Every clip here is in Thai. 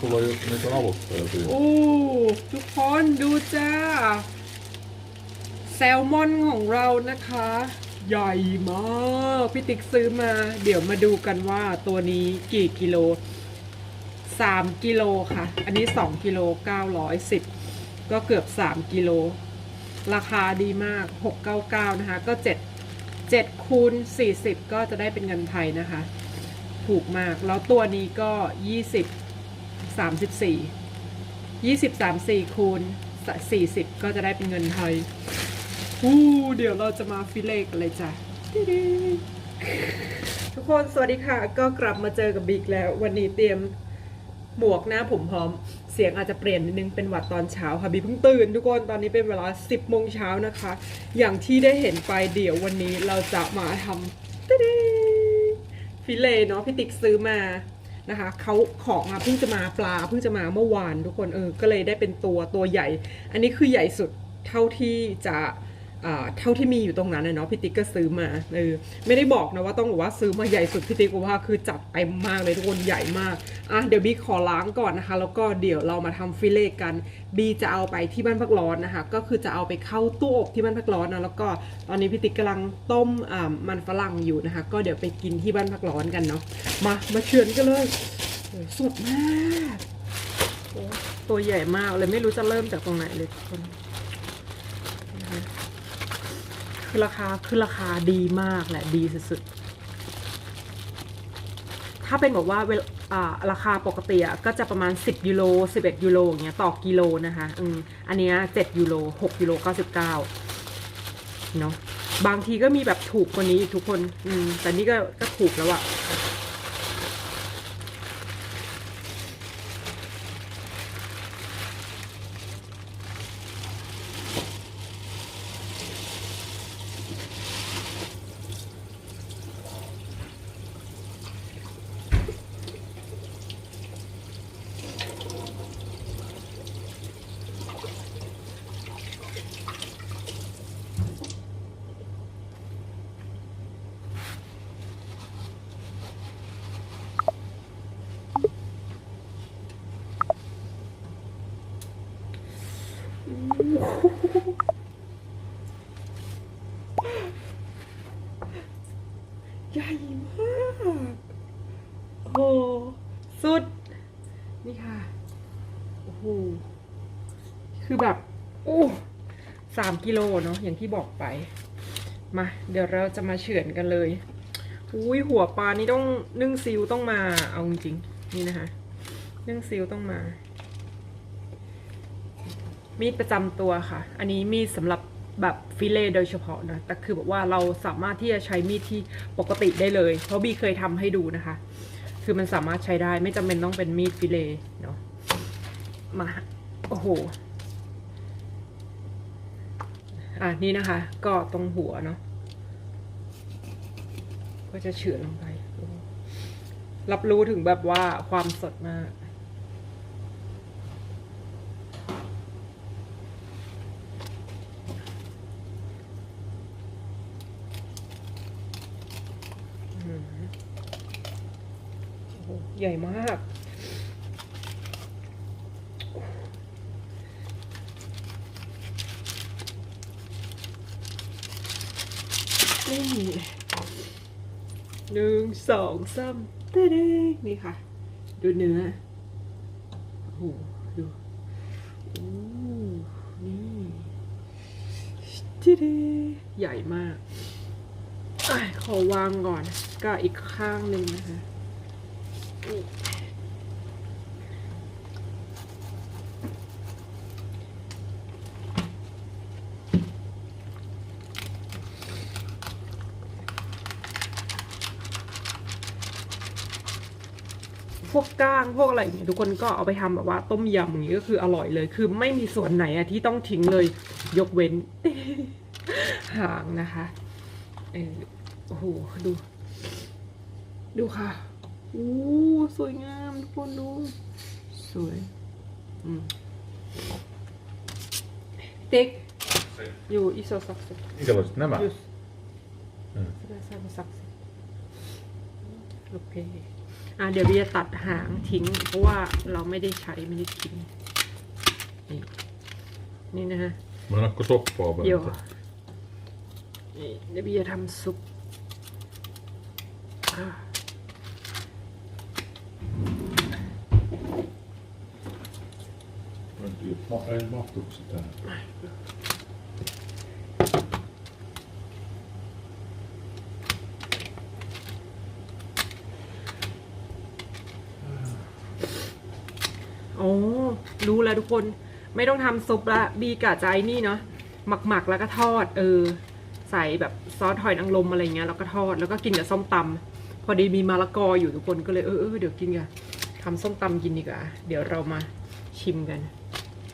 Kolla med kanalbotten. jag tror. โอ้ทุกคนดูจ้า แซลมอนของเรานะคะ ใหญ่มากพี่ติ๊กซื้อมา เดี๋ยวมาดูกันว่าตัวนี้กี่กิโล3กิโลค่ะ อันนี้2กิโล910ก็เกือบ3กิโล ราคาดีมาก699นะคะ ก็7 7คูณ40ก็จะได้เป็นเงินไทยนะคะ ถูกมาก แล้วตัวนี้ก็ 20 34 20 34 คูณ 40 ก็จะได้เป็นเงินไทยอู้เดี๋ยวเราจะมาฟิเลกันเลยจ้ะทุกคนสวัสดีค่ะ ก็กลับมาเจอกับบิ๊กแล้ว วันนี้เตรียมหมวกหน้าผมพร้อม เสียงอาจจะเปลี่ยนนิดนึงเป็นหวัดตอนเช้าค่ะบิ๊กเพิ่งตื่นทุกคนตอนนี้เป็นเวลา 10โมงเช้านะคะ อย่างที่ได้เห็นไปเดี๋ยววันนี้เราจะมาทำตดๆ ฟิเลเนาะพี่ติ๊กซื้อมานะคะเขาของอะเพิ่งจะมาปลาเพิ่งจะมาเมื่อวานทุกคนเออก็เลยได้เป็นตัวตัวใหญ่ อันนี้คือใหญ่สุดเท่าที่จะ เท่าที่มีอยู่ตรงนั้นเนาะพี่ติ๊กก็ซื้อมาเออไม่ได้บอกนะว่าต้องบอกว่าซื้อมาใหญ่สุดพี่ติ๊กว่าคือจัดเต็มมากเลยทุกคนใหญ่มากอะเดี๋ยวบีขอล้างก่อนนะคะ แล้วก็เดี๋ยวเรามาทำฟิเลกันบีจะเอาไปที่บ้านพักร้อนนะคะ ก็คือจะเอาไปเข้าตู้อบที่บ้านพักร้อนนะแล้วก็ตอนนี้พี่ติ๊กกำลังต้มอ่ามันฝรั่งอยู่นะคะ ก็เดี๋ยวไปกินที่บ้านพักร้อนกันเนาะมามาเชิญกันเลยสดมากโอ้ตัวใหญ่มากเลยไม่รู้จะเริ่มจากตรงไหนเลยทุกคนคื คือราคาคือราคาดีมากแหละดีสุดๆ ถ้าเป็นบอกว่าเวลอ่าราคาปกติอะก็จะประมาณ 10 ยูโร11 ยูโรอย่างเงี้ยต่อกิโลนะคะอืมอันเนี้ย7ยูโร6ยูโร99เนาะบางทีก็มีแบบถูกกว่านี้อีกทุกคนอืมแต่นี่ก็ก็ถูกแล้วอะ ใหญ่มากโอ้โหสุด นี่ค่ะ โอ้โห คือแบบ โอ้สามกิโลเนาะ อย่างที่บอกไป มา เดี๋ยวเราจะมาเฉือนกันเลย อุ้ยหัวปลานี่ต้องนึ่งซิลต้องมา เอาจริงๆนี่นะคะ นึ่งซิลต้องมา มีดประจำตัวค่ะ อันนี้มีดสำหรับแบบฟิเลโดยเฉพาะนะ แต่คือแบบว่าเราสามารถที่จะใช้มีดที่ปกติได้เลย เพราะบีเคยทำให้ดูนะคะ คือมันสามารถใช้ได้ไม่จำเป็นต้องเป็นมีดฟิเลเนาะ มา โอ้โห อะนี่นะคะ ก็ตรงหัวเนาะ ก็จะเฉือนลงไป รับรู้ถึงแบบว่าความสดมาก ใหญ่มากนี่หนึ่งสองสามเต้ๆนี่ค่ะ ดูเนื้อ โอ้โห ดูโอ้นี่เต้ใหญ่มากอขอวางก่อนก็อีกข้างหนึ่งนะคะ พวกก้างพวกอะไรอย่างเงี้ยทุกคนก็เอาไปทำแบบว่าต้มยำอย่างนี้ก็คืออร่อยเลย คือไม่มีส่วนไหนอะที่ต้องทิ้งเลยยกเว้น หางนะคะเออโอ้โหดู ดูค่ะ อู้สวยงามทุกคนดู สวยอืมติ๊กอยู่อีโซซักซิ Ikä voisit nämä? Just. Mm. Sitä saa saksa. Okei. อะเดี๋ยวบีจะตัดหางทิ้ง เพราะว่าเราไม่ได้ใช้ไม่ได้กินนี่นี่นะฮะ Men akka soppaa bara. เดี๋ยวนี่เดี๋ยวบีจะทำซุปอะ Men typ ma- en mahtuuko sitä? โอ้รู้แล้วทุกคนไม่ต้องทำซุปละบีกะจนี่เนาะหมักหมักๆแล้วก็ทอด เออ ใส่แบบซอสหอยนางรมอะไรเงี้ยแล้วก็ทอดแล้วก็กินกับส้มตำพอดีมีมะละกออยู่ทุกคนก็เลยเออเออเดี๋ยวกินกันทำส้มตำกินดีกว่า เดี๋ยวเรามาชิมกัน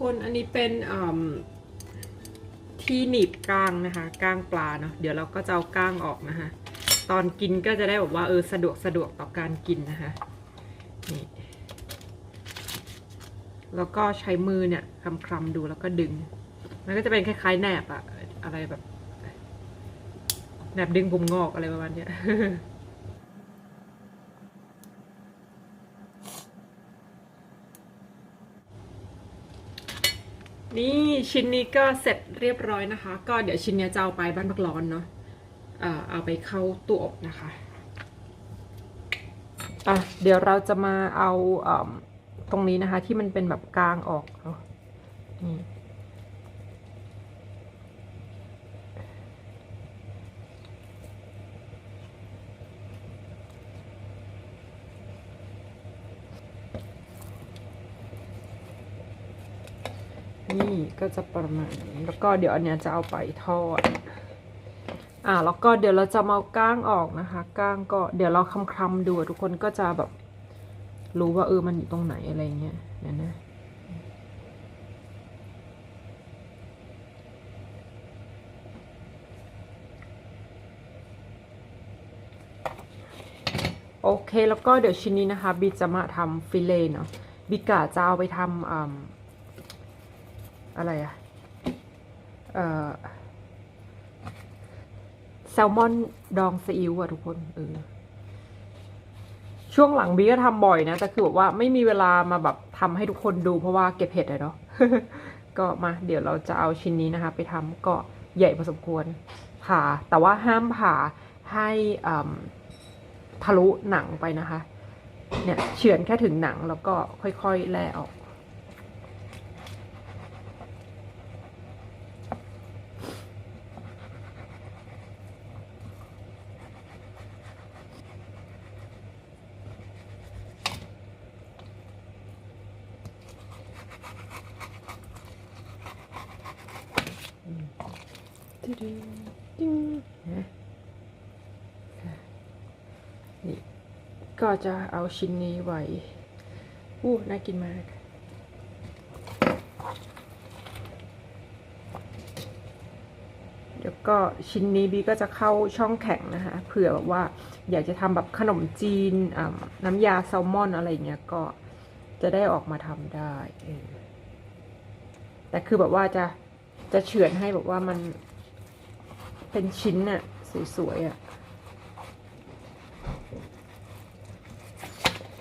คนอันนี้เป็นที่หนีบก้างนะคะก้างปลาเนาะเดี๋ยวเราก็จะเอาก้างออกนะคะ ตอนกินก็จะได้แบบว่าเออสะดวกสะดวกต่อการกินนะคะนี่แล้วก็ใช้มือเนี่ยคำคลำๆดูแล้วก็ดึง มันก็จะเป็นคล้ายๆแหนบอะอะไรแบบแหนบดึงผมงอกอะไรประมาณเนี้ย นี่ชิ้นนี้ก็เสร็จเรียบร้อยนะคะ ก็เดี๋ยวชิ้นนี้จะเอาไปบ้านพักร้อนเนาะเอาไปเข้าตู้อบนะคะอะเดี๋ยวเราจะมาเอาเอตรงนี้นะคะที่มันเป็นแบบกลางออกเนาะนี่ นี่ก็จะประมาณนี้แล้วก็เดี๋ยวอันเนี้ยจะเอาไปทอด อ่าแล้วก็เดี๋ยวเราจะมาก้างออกนะคะก้างก็เดี๋ยวเราคำคำๆดูอะทุกคนก็จะแบบ รู้ว่าเออมันอยู่ตรงไหนอะไรเงี้ยเนี่ยนะโอเคแล้วก็เดี๋ยวชิ้นนี้นะคะบีจะมาทำฟิเลเนาะบีกะจะเอาไปทำ อะไรอะเออแซลมอนดองซีอิ๊วอะทุกคนเออช่วงหลังบีก็ทำบ่อยนะ แต่คือแบบว่าไม่มีเวลามาแบบทำให้ทุกคนดูเพราะว่าเก็บเห็ดอะเนาะก็มาเดี๋ยวเราจะเอาชิ้นนี้นะคะ ไปทำก็ใหญ่พอสมควรผ่า แต่ว่าห้ามผ่าให้ทะลุหนังไปนะคะ เนี่ยเฉือนแค่ถึงหนังแล้วก็ค่อยๆ แล่ออก ตึ้งตึ้งนะนี่ ก็จะเอาชิ้นนี้ไว้อู้น่ากินมากเดี๋ยวก็ชิ้นนี้บีก็จะเข้าช่องแข็งนะคะเผื่อแบบว่าอยากจะทำแบบขนมจีนน้ำยาแซลมอนอะไรเงี้ยก็จะได้ออกมาทำได้ แต่คือแบบว่าจะจะเฉือนให้แบบว่ามันเป็นชิ้นน่ะสวยๆอะ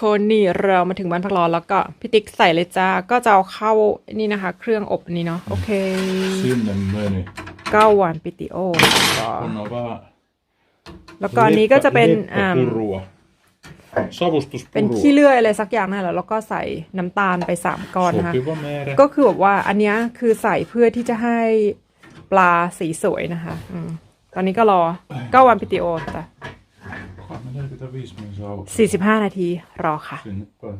คนนี่เรามาถึงบ้านพักร้อนแล้วก็พี่ติ๊กใส่เลยจ้า ก็จะเอาเข้านี่นะคะ เครื่องอบอันนี้เนาะโอเค Sinne meni. เก้าวันปิติโอแล้วก็ On on vähän แล้วก็อันนี้ก็จะเป็นอ่า leppäpurua. Savustuspurua. เป็นขี้เลื่อยอะไรสักอย่างนั่นแหละแล้วก็ใส่น้ำตาลไปสามก้อนนะคะ Sopiva määrä. ก็คือแบบว่าอันเนี้ยคือใส่เพื่อที่จะให้ปลาสีสวยนะคะ อืมตอนนี้ก็รอเก้าวันปิติโอแต่ 45 min saa สี่สิบห้านาทีรอค่ะ sinne päin.